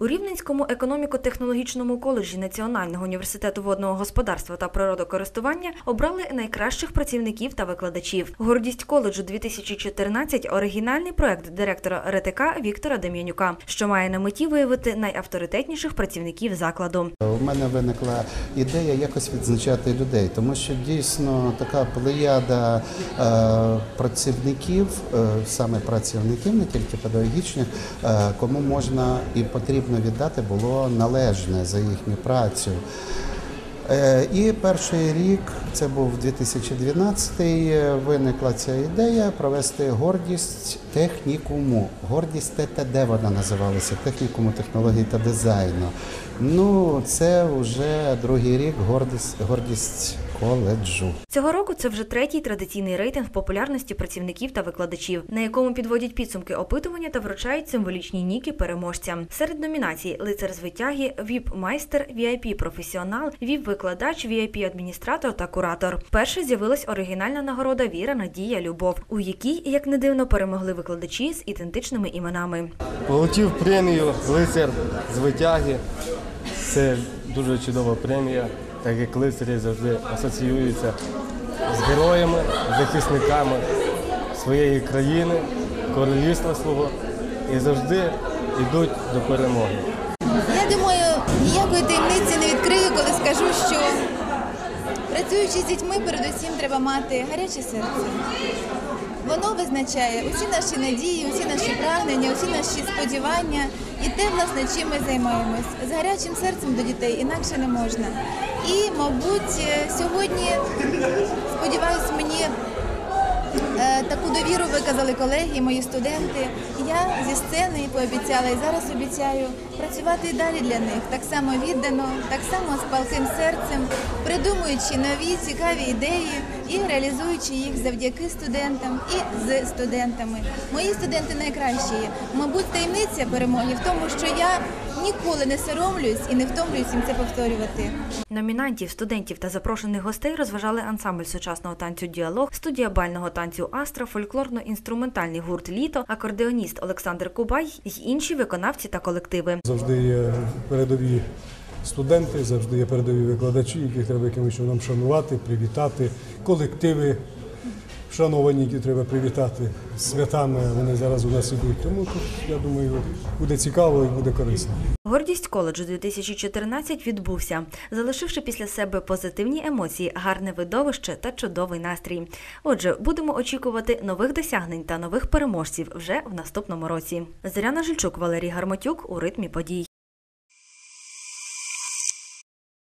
У Рівненському економіко-технологічному коледжі Національного університету водного господарства та природокористування обрали найкращих працівників та викладачів. Гордість коледжу 2014 – оригінальний проект директора РТК Віктора Дем'янюка, що має на меті виявити найавторитетніших працівників закладу. У мене виникла ідея якось відзначати людей, тому що дійсно така плеяда е, працівників, е, саме працівників, не тільки педагогічних, е, кому можна і потрібно віддати було належне за їхню працю. Е, І перший рік, це був 2012-й, виникла ця ідея провести гордість технікуму. Гордість ТТД вона називалася технікуму технології та дизайну. Ну, це вже другий рік гордість, гордість коледжу. Цього року це вже третій традиційний рейтинг популярності працівників та викладачів, на якому підводять підсумки опитування та вручають символічні ніки переможцям. Серед номінацій лицар з витяги, віп-майстер, VIP-професіонал, віп-викладач, VIP-адміністратор та куратор. Перше з'явилась оригінальна нагорода Віра, Надія, Любов, у якій, як не дивно, перемогли викладачі з ідентичними іменами. Получив премію лицар з витяги. Це дуже чудова премія, так як лицарі завжди асоціюються з героями, захисниками своєї країни, королівства свого і завжди йдуть до перемоги. Я думаю, ніякої таємниці не відкрию, коли скажу, що працюючи з дітьми, передусім треба мати гаряче серце. Воно визначає усі наші надії, усі наші прагнення, усі наші сподівання і те, власне, чим ми займаємось. З гарячим серцем до дітей інакше не можна. І, мабуть, сьогодні, сподіваюсь, мені Таку довіру виказали колеги, мої студенти. Я зі сцени пообіцяла і зараз обіцяю працювати і далі для них так само віддано, так само з палким серцем, придумуючи нові цікаві ідеї і реалізуючи їх завдяки студентам і з студентами. Мої студенти найкращі. Мабуть, таємниця перемоги в тому, що я ніколи не соромлюсь і не втомлююсь їм це повторювати. Номінантів, студентів та запрошених гостей розважали ансамбль сучасного танцю Діалог, студія бального танцю Астра, фольклорно-інструментальний гурт Літо, акордеоніст Олександр Кубай й інші виконавці та колективи. Завжди є передові студенти, завжди є передові викладачі, яких треба якимось чином шанувати, привітати, колективи шановані, треба привітати святами. Вони зараз у нас ідуть. Тому я думаю, буде цікаво і буде корисно. Гордість коледжу 2014 відбувся, залишивши після себе позитивні емоції, гарне видовище та чудовий настрій. Отже, будемо очікувати нових досягнень та нових переможців вже в наступному році. Зоряна Жильчук, Валерій Гармотюк у ритмі подій.